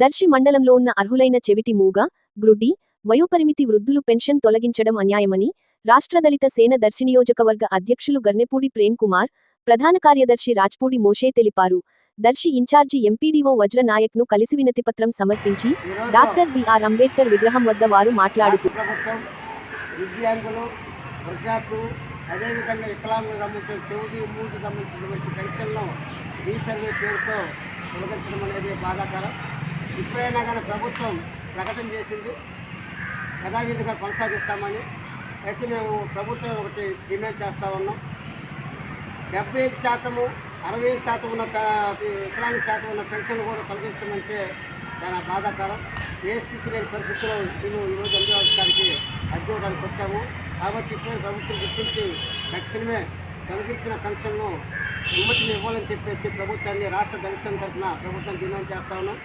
దర్శి మండలంలో ఉన్న అర్హులైన చెవిటి మూగ గ్రుడ్డి వయోపరిమితి వృద్ధులు పెన్షన్ తొలగించడం అన్యాయమని రాష్ట్ర దళిత సేన దర్శి నియోజకవర్గ అధ్యక్షులు గర్నెపూడి ప్రేమ్ కుమార్ ప్రధాన కార్యదర్శి రాజ్పూడి మోషే తెలిపారు. దర్శి ఇన్ఛార్జి ఎంపీడీఓ వజ్ర నాయక్ను కలిసి వినతిపత్రం సమర్పించి డాక్టర్ బిఆర్ అంబేద్కర్ విగ్రహం వద్ద వారు మాట్లాడుతూ అదేవిధంగా వికలాంగులకు సంబంధించిన సంబంధించినటువంటి రీసర్వే పేరుతో తొలగించడం అనేది బాధాకరం. ఇప్పుడైనా కానీ ప్రభుత్వం ప్రకటన చేసింది. యథావిధిగా కొనసాగిస్తామని అయితే మేము ప్రభుత్వం ఒకటి డిమాండ్ చేస్తూ ఉన్నాం. డెబ్బై ఐదు శాతము అరవై ఐదు శాతం ఉన్న ప- వికలాంగ శాతం ఉన్న పెన్షన్ కూడా తొలగించమంటే చాలా బాధాకరం. ఏ స్థితి లేని పరిస్థితిలో మేము ఈరోజు అందించడానికి అర్జీ వచ్చాము. కాబట్టి ఇప్పుడు ప్రభుత్వం గుర్తించి తక్షణమే తొలగించిన పెన్షన్ను ఇమ్మటిని ఇవ్వాలని చెప్పేసి ప్రభుత్వాన్ని రాష్ట్ర దళితం తరఫున ప్రభుత్వం డిమాండ్ చేస్తా ఉన్నాం.